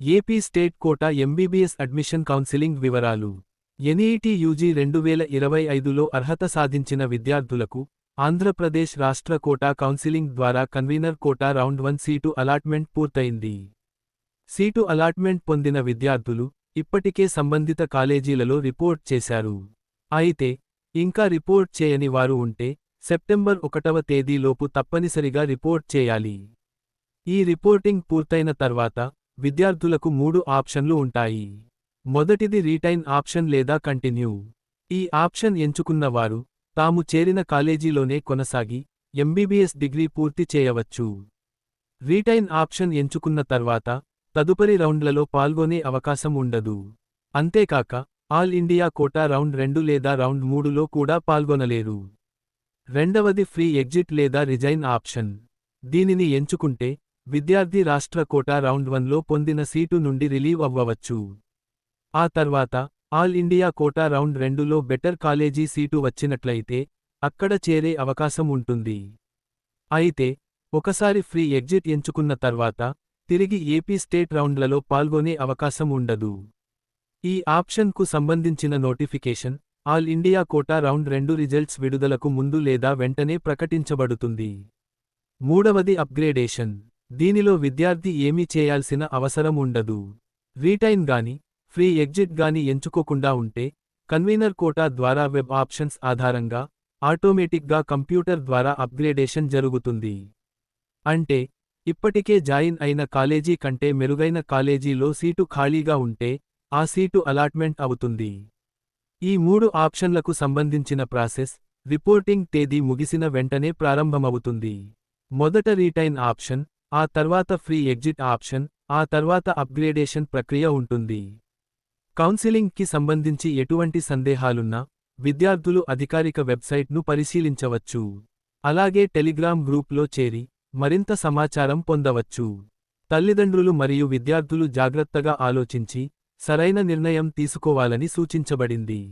AP state quota MBBS admission counselling వివరాలు. NEET UG రెండు వేల ఇరవై ఐదులో అర్హత సాధించిన విద్యార్థులకు ఆంధ్రప్రదేశ్ రాష్ట్ర కోటా కౌన్సిలింగ్ ద్వారా convener quota round one seat allotment పూర్తయింది. సీటు అలాట్మెంట్ పొందిన విద్యార్థులు ఇప్పటికే సంబంధిత కాలేజీలలో రిపోర్ట్ చేశారు. అయితే ఇంకా రిపోర్ట్ చేయని వారు ఉంటే సెప్టెంబర్ ఒకటవ తేదీలోపు తప్పనిసరిగా రిపోర్ట్ చేయాలి. ఈ రిపోర్టింగ్ పూర్తయిన తర్వాత విద్యార్థులకు మూడు ఆప్షన్లు ఉంటాయి. మొదటిది రీటైన్ ఆప్షన్ లేదా కంటిన్యూ. ఈ ఆప్షన్ ఎంచుకున్న వారు తాము చేరిన కాలేజీలోనే కొనసాగి ఎంబీబీఎస్ డిగ్రీ పూర్తి చేయవచ్చు. రీటైన్ ఆప్షన్ ఎంచుకున్న తర్వాత తదుపరి రౌండ్లలో పాల్గొనే అవకాశం ఉండదు. అంతేకాక ఆల్ ఇండియా కోటా రౌండ్ రెండు లేదా రౌండ్ మూడులో కూడా పాల్గొనలేరు. రెండవది ఫ్రీ ఎగ్జిట్ లేదా రిజైన్ ఆప్షన్. దీనిని ఎంచుకుంటే విద్యార్థి రాష్ట్ర కోటా రౌండ్ వన్లో పొందిన సీటు నుండి రిలీవ్ అవ్వవచ్చు. ఆ తర్వాత ఆల్ ఇండియా కోటా రౌండ్ రెండులో బెటర్ కాలేజీ సీటు వచ్చినట్లయితే అక్కడ చేరే అవకాశం ఉంటుంది. అయితే ఒకసారి ఫ్రీ ఎగ్జిట్ ఎంచుకున్న తర్వాత తిరిగి ఏపీ స్టేట్ రౌండ్లలో పాల్గొనే అవకాశం ఉండదు. ఈ ఆప్షన్కు సంబంధించిన notification all India quota round రెండు రిజల్ట్స్ విడుదలకు ముందు లేదా వెంటనే ప్రకటించబడుతుంది. మూడవది అప్గ్రేడేషన్. దీనిలో విద్యార్థి ఏమీ చేయాల్సిన అవసరం ఉండదు. రీటైన్ గాని ఫ్రీ ఎగ్జిట్ గాని ఎంచుకోకుండా ఉంటే కన్వీనర్ కోటా ద్వారా వెబ్ ఆప్షన్స్ ఆధారంగా ఆటోమేటిక్గా కంప్యూటర్ ద్వారా అప్గ్రేడేషన్ జరుగుతుంది. అంటే ఇప్పటికే జాయిన్ అయిన కాలేజీ కంటే మెరుగైన కాలేజీలో సీటు ఖాళీగా ఉంటే ఆ సీటు అలాట్మెంట్ అవుతుంది. ఈ మూడు ఆప్షన్లకు సంబంధించిన ప్రాసెస్ రిపోర్టింగ్ తేదీ ముగిసిన వెంటనే ప్రారంభమవుతుంది. మొదట రీటైన్ ఆప్షన్ ఆ తర్వాత ఫ్రీ ఎగ్జిట్ ఆప్షన్ ఆ తర్వాత అప్గ్రేడేషన్ ప్రక్రియ ఉంటుంది. కౌన్సిలింగ్కి సంబంధించి ఎటువంటి సందేహాలున్నా విద్యార్థులు అధికారిక వెబ్సైట్ను పరిశీలించవచ్చు. అలాగే టెలిగ్రామ్ గ్రూప్లో చేరి మరింత సమాచారం పొందవచ్చు. తల్లిదండ్రులు మరియు విద్యార్థులు జాగ్రత్తగా ఆలోచించి సరైన నిర్ణయం తీసుకోవాలని సూచించబడింది.